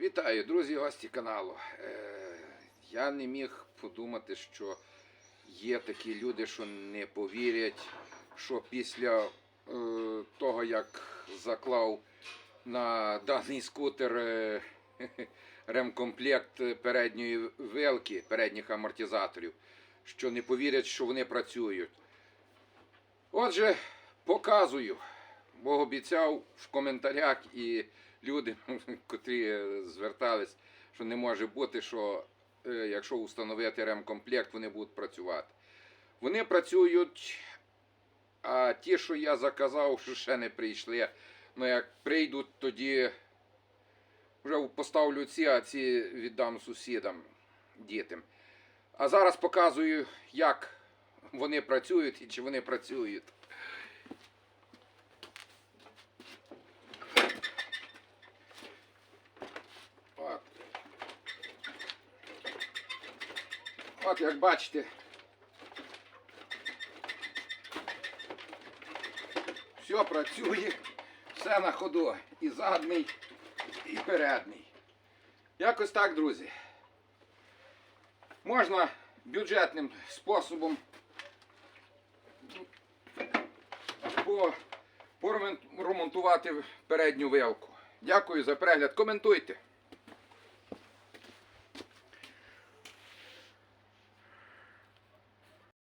Вітаю, друзі, гості каналу. Е, я не міг подумати, що є такі люди, що не повірять, що після е, того, як заклав на даний скутер е, ремкомплект передньої вилки, передніх амортизаторів, що не повірять, що вони працюють. Отже, показую, бо обіцяв в коментарях і люди, котрі звертались, що не може бути, що е, якщо установити ремкомплект, вони будуть працювати. Вони працюють, а ті, що я заказав, що ще не прийшли. Ну як прийдуть, тоді вже поставлю ці, а ці віддам сусідам, дітям. А зараз показую, як вони працюють і чи вони працюють. От як бачите. Все працює, все на ходу. І задний, і передній. Якось так, друзі. Можна бюджетним способом по, поремонтувати передню вилку. Дякую за перегляд. Коментуйте.